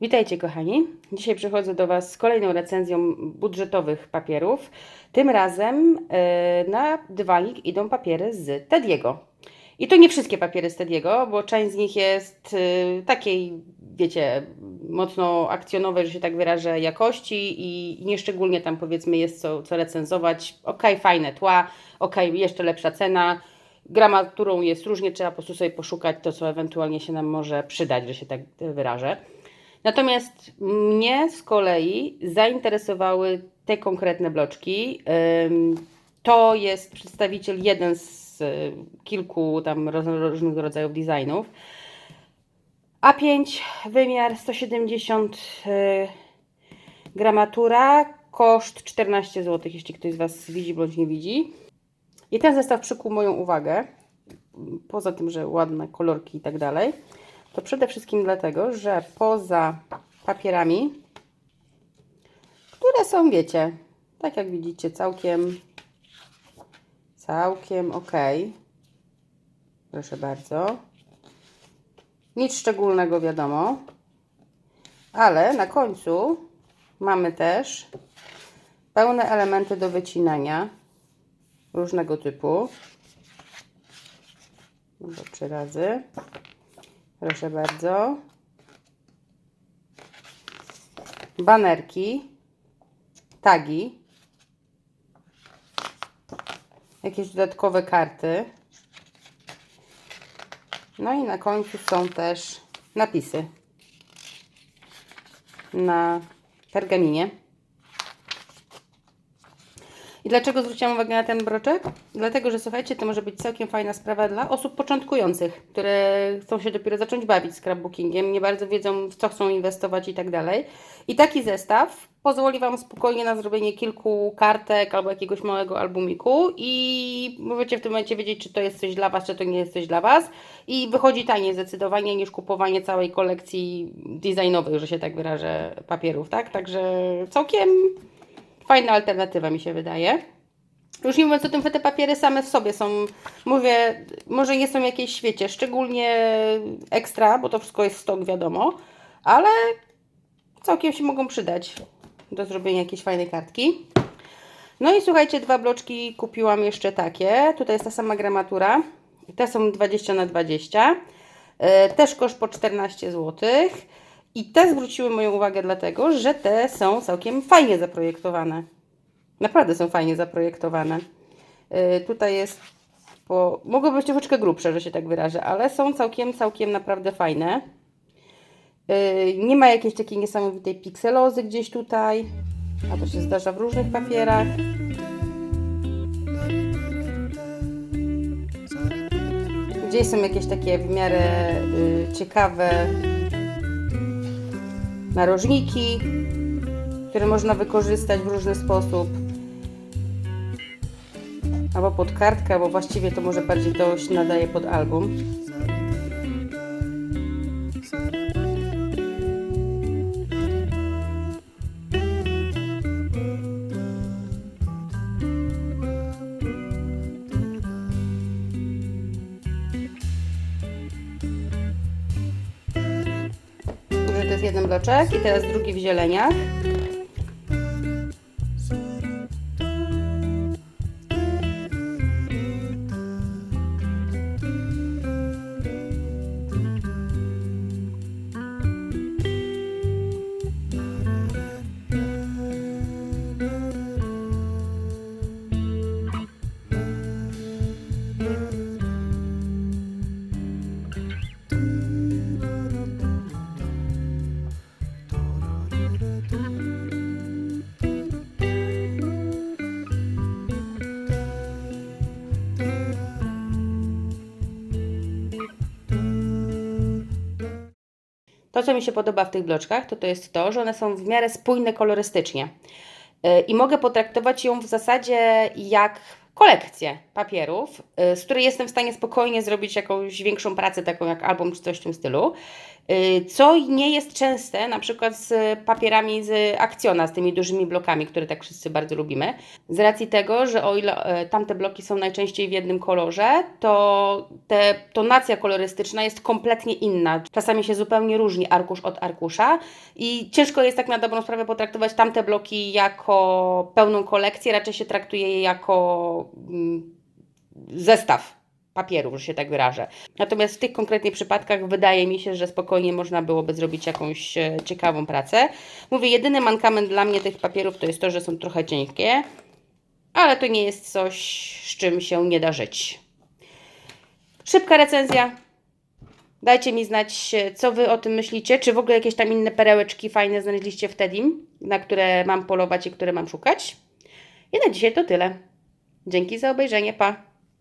Witajcie kochani. Dzisiaj przychodzę do Was z kolejną recenzją budżetowych papierów. Tym razem e, na dywanik idą papiery z Tediego. I to nie wszystkie papiery z Tediego, bo część z nich jest e, takiej, wiecie, mocno akcjonowej, że się tak wyrażę, jakości i nieszczególnie tam powiedzmy jest co, co recenzować. Ok, fajne tła, ok, jeszcze lepsza cena. Gramaturą jest różnie, trzeba po prostu sobie poszukać to, co ewentualnie się nam może przydać, że się tak wyrażę. Natomiast mnie z kolei zainteresowały te konkretne bloczki. To jest przedstawiciel jeden z y, kilku tam różnych rodzajów designów. A5, wymiar 170 y, gramatura, koszt 14 zł, jeśli ktoś z Was widzi bądź nie widzi. I ten zestaw przykuł moją uwagę, poza tym, że ładne kolorki i tak dalej, to przede wszystkim dlatego, że poza papierami, które są, wiecie, tak jak widzicie, całkiem, całkiem ok. Proszę bardzo. Nic szczególnego, wiadomo. Ale na końcu mamy też pełne elementy do wycinania różnego typu. Może trzy razy. Proszę bardzo. Banerki, tagi, jakieś dodatkowe karty. No i na końcu są też napisy na pergaminie. I dlaczego zwróciłam uwagę na ten broczek? Dlatego, że słuchajcie, to może być całkiem fajna sprawa dla osób początkujących, które chcą się dopiero zacząć bawić scrapbookingiem, nie bardzo wiedzą, w co chcą inwestować i tak dalej. I taki zestaw pozwoli Wam spokojnie na zrobienie kilku kartek albo jakiegoś małego albumiku i możecie w tym momencie wiedzieć, czy to jest coś dla Was, czy to nie jest coś dla Was. I wychodzi taniej zdecydowanie niż kupowanie całej kolekcji designowych, że się tak wyrażę, papierów, tak? Także całkiem fajna alternatywa mi się wydaje. Już nie mówiąc o tym, że te papiery same w sobie są, mówię, może nie są jakieś świecie, szczególnie ekstra, bo to wszystko jest stok, wiadomo, ale całkiem się mogą przydać do zrobienia jakiejś fajnej kartki. No i słuchajcie, dwa bloczki kupiłam jeszcze takie. Tutaj jest ta sama gramatura. Te są 20 na 20 E, Też koszt po 14 zł. I te zwróciły moją uwagę dlatego, że te są całkiem fajnie zaprojektowane. Naprawdę są fajnie zaprojektowane. Yy, tutaj jest, po, mogą być troszeczkę grubsze, że się tak wyrażę, ale są całkiem, całkiem naprawdę fajne. Yy, nie ma jakiejś takiej niesamowitej pikselozy gdzieś tutaj, a to się zdarza w różnych papierach. Gdzieś są jakieś takie w miarę yy, ciekawe narożniki, które można wykorzystać w różny sposób. Albo pod kartkę, albo właściwie to może bardziej to się nadaje pod album. Jeden bloczek i teraz drugi w zieleniach. To, co mi się podoba w tych bloczkach, to to jest to, że one są w miarę spójne kolorystycznie. Yy, I mogę potraktować ją w zasadzie jak kolekcję papierów, yy, z której jestem w stanie spokojnie zrobić jakąś większą pracę, taką jak album czy coś w tym stylu. Y, Co nie jest częste, na przykład z papierami z akcjona, z tymi dużymi blokami, które tak wszyscy bardzo lubimy. Z racji tego, że o ile e, tamte bloki są najczęściej w jednym kolorze, to te, tonacja kolorystyczna jest kompletnie inna. Czasami się zupełnie różni arkusz od arkusza i ciężko jest tak na dobrą sprawę potraktować tamte bloki jako pełną kolekcję, raczej się traktuje je jako mm, zestaw papierów, że się tak wyrażę. Natomiast w tych konkretnych przypadkach wydaje mi się, że spokojnie można byłoby zrobić jakąś e, ciekawą pracę. Mówię, jedyny mankament dla mnie tych papierów to jest to, że są trochę cienkie, ale to nie jest coś, z czym się nie da żyć. Szybka recenzja. Dajcie mi znać, e, co Wy o tym myślicie. Czy w ogóle jakieś tam inne perełeczki fajne znaleźliście w Tedim, na które mam polować i które mam szukać. I na dzisiaj to tyle. Dzięki za obejrzenie. Pa!